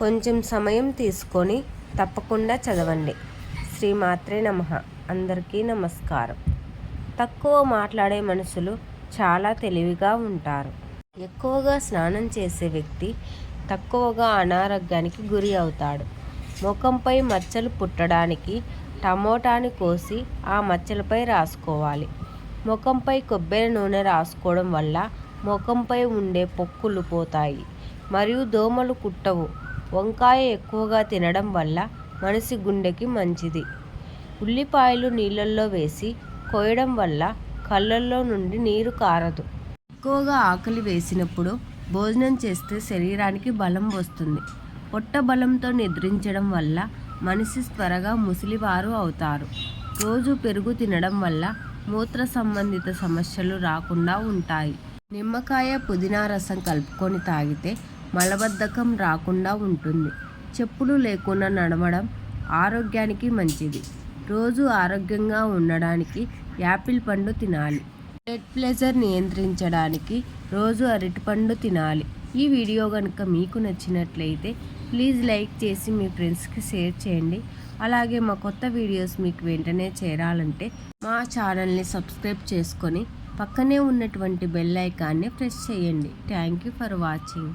కొంచెం సమయం తీసుకొని తప్పకుండా చదవండి. శ్రీమాత్రే నమ. అందరికీ నమస్కారం. తక్కువ మాట్లాడే మనుషులు చాలా తెలివిగా ఉంటారు. ఎక్కువగా స్నానం చేసే వ్యక్తి తక్కువగా అనారోగ్యానికి గురి అవుతాడు. ముఖంపై మచ్చలు పుట్టడానికి టమోటాని కోసి ఆ మచ్చలపై రాసుకోవాలి. ముఖంపై కొబ్బరి నూనె రాసుకోవడం వల్ల ముఖంపై ఉండే పొక్కులు పోతాయి. మరియు దోమలు కుట్టవు. వంకాయ ఎక్కువగా తినడం వల్ల మనిషి గుండెకి మంచిది. ఉల్లిపాయలు నీళ్ళల్లో వేసి కోయడం వల్ల కళ్ళల్లో నుండి నీరు కారదు. ఎక్కువగా ఆకలి వేసినప్పుడు భోజనం చేస్తే శరీరానికి బలం వస్తుంది. పొట్ట బలంతో నిద్రించడం వల్ల మనిషి త్వరగా ముసలివారు అవుతారు. రోజు పెరుగు తినడం వల్ల మూత్ర సంబంధిత సమస్యలు రాకుండా ఉంటాయి. నిమ్మకాయ పుదీనా రసం కలుపుకొని తాగితే మలబద్ధకం రాకుండా ఉంటుంది. చెప్పులు లేకుండా నడవడం ఆరోగ్యానికి మంచిది. రోజు ఆరోగ్యంగా ఉండడానికి యాపిల్ పండు తినాలి. బ్లడ్ ప్రెషర్ నియంత్రించడానికి రోజు అరటిపండు తినాలి. ఈ వీడియో కనుక మీకు నచ్చినట్లయితే ప్లీజ్ లైక్ చేసి మీ ఫ్రెండ్స్కి షేర్ చేయండి. అలాగే మా కొత్త వీడియోస్ మీకు వెంటనే చేరాలంటే మా ఛానల్ని సబ్స్క్రైబ్ చేసుకొని పక్కనే ఉన్నటువంటి బెల్ ఐకాన్ని ప్రెస్ చేయండి. Thank you for watching.